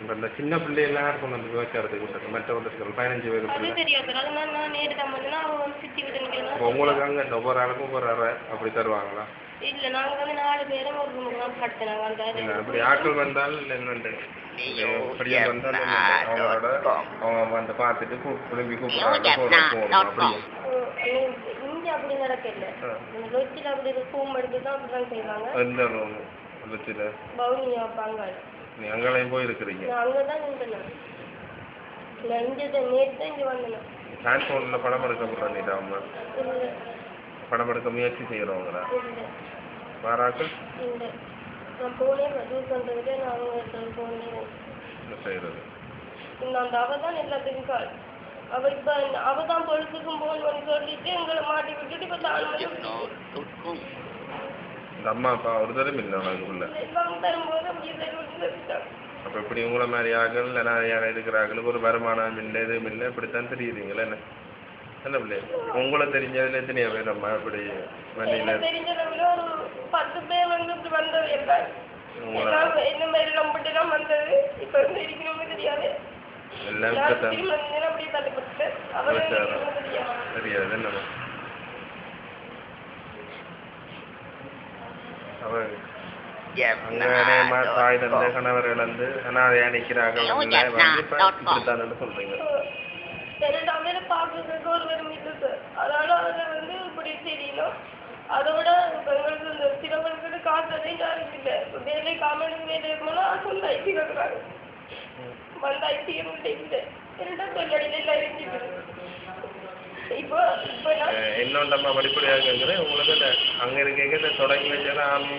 இந்த இந்த சின்ன பிள்ளையெல்லாம் கொண்டு வந்து வைக்கிறதுக்கு விட்டது மற்ற ஒருத்தர்கள் பதினஞ்சு பேர் விட்டுன்னு உங்களுக்கு அங்கே ஒவ்வொரு ஆளுக்கும் ஒவ்வொரு அறை அப்படி தருவாங்களா? இல்ல நாங்க வந்து நாலு பேரும் ஒரு ரூமுக்கு தான் படுத்தினாங்க அந்த இல்லை அப்படி ஆட்கள் வந்தால் என்னண்டு? அப்படியே வந்தால் என்னண்டு, அவங்களோட அவங்க வந்து பார்த்துட்டு திரும்பி கூப்பிடுறாங்க. இங்க அப்படி நடக்கல. இந்த லொச்சில் அப்படி ரூம் எடுத்து தான் செய்வாங்க. எந்த ரூம் நீ தான் இங்க வந்தேன். டிரான்ஸ்போர்ட்டில் படம் எடுக்க போகிறாங்க அவங்க? படம் எடுக்க முயற்சி செய்கிறவங்களா? இல்ல. மாறாக்கள் இல்ல. நான் போனே யூஸ் பண்றதுக்கு நான் அவங்க போனேன் என்ன செய்கிறது இந்த அந்த அவ தான் எல்லாத்துக்கும் கால். அவ இப்ப இந்த- அவ தான் பொழுதுக்கும் போன் பண்ணி சொல்லிட்டு எங்களை மாட்டி விட்டுட்டு இப்ப தாழ் மணி இந்த அம்மா அப்பா ஒரு தரம் இல்லை உனக்கு உள்ள எல்லாம் தரும்போது தருவாங்க. அப்போ இப்படி உங்களை மாதிரி ஆக்கள் நிறைய இருக்கிறார்களுக்கு ஒரு வருமானம் இல்லை எதுவும் இல்லை இப்படித்தான் தெரியுதுங்களா என்ன? என்ன பிள்ளை? உங்களை தெரிஞ்சதுல எத்தனையோ பேர் நம்ம இப்படி வண்டியில் பத்து பேர் வந்து வந்தது. மாதிரி இப்ப வந்து இருக்கணும்னு தெரியாது. எல்லாம் அப்படியே தள்ளிப்பட்டு தெரியாது. அவன் அங்கே தாய் தந்தை கணவர் இழந்து அனாதையா நிற்கிறார்கள் இப்படித்தான் சொல்றீங்க. பார்க்கறதுக்கு ஒரு சார் அதனால அதில் வந்து இப்படி தெரியணும். அதோட இப்போ எங்களுக்கு இந்த சிலவங்களுக்கு காசுறதே யாருக்கு இல்லை. இப்போ வேலை காமெடி வேலை போனால் சொந்த ஐடி வைக்கிறாங்க வந்த இரண்டா சொல்லடியில் எல்லாம் இருந்துட்டு இப்போ இப்போ நான் இன்னொன்றம்மா படிப்படியாக கேட்குறேன். உங்களுக்கு அங்கே இருக்க தொடங்கி வச்சது ஆர்மி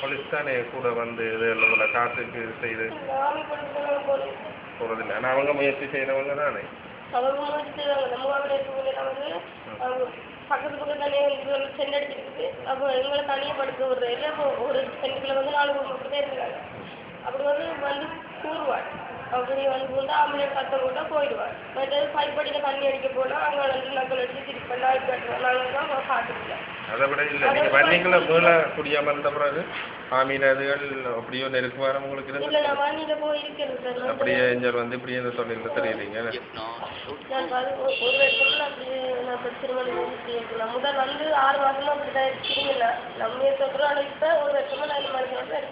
போலீஸ் தானே கூட வந்து இது உங்களை காத்துக்கு செய்து ஆமி கொடுத்து போனேன் போகிறதில்ல ஆனால் அவங்க முயற்சி செய்கிறவங்க தானே. அவங்க முடிச்சு அந்த மூவாவில் வந்து அவங்க பக்கத்து பக்கத்தானே வந்து சென்ட் அடிச்சிருக்குது அப்போ எங்களை தனியாக படுக்க விடுறது அப்போ ஒரு சென்ட்டுக்குள்ள வந்து நாலு ரூம் மட்டும் தான். இருந்தாங்க அப்படி வந்து வந்து கூறுவாள். அப்படி வந்து வந்து ஆம்புலன்ஸ் சத்தம் போட்டா போயிடுவாள். மற்றது பைப்படியில் தண்ணி அடிக்க போனால் அங்கே வந்து நக்கல் அடிச்சு திருப்பி நாய் கட்டுவோம் நாங்கள் தான் பார்த்துக்கல. அதை விட இல்லை. நீங்கள் குடியாமல் இருந்த பிறகு உங்களுக்கு இல்லை நான் வண்டியில் போய் இருக்கிறது சார். நான் அப்படியே இஞ்சல் வந்து இப்படியே இந்த தொழிலில் தெரியுறீங்க. நான் பாரு ஒரு வருஷத்துல அப்படியே நான் திருமணம் இருக்கலாம் முதல் வந்து ஆறு மாசமா அப்படி தான் திரும்பினேன் நம்ம இருக்கிறோம் ஆனால் இப்போ ஒரு வருஷமா நான் இந்த மாதிரி தான்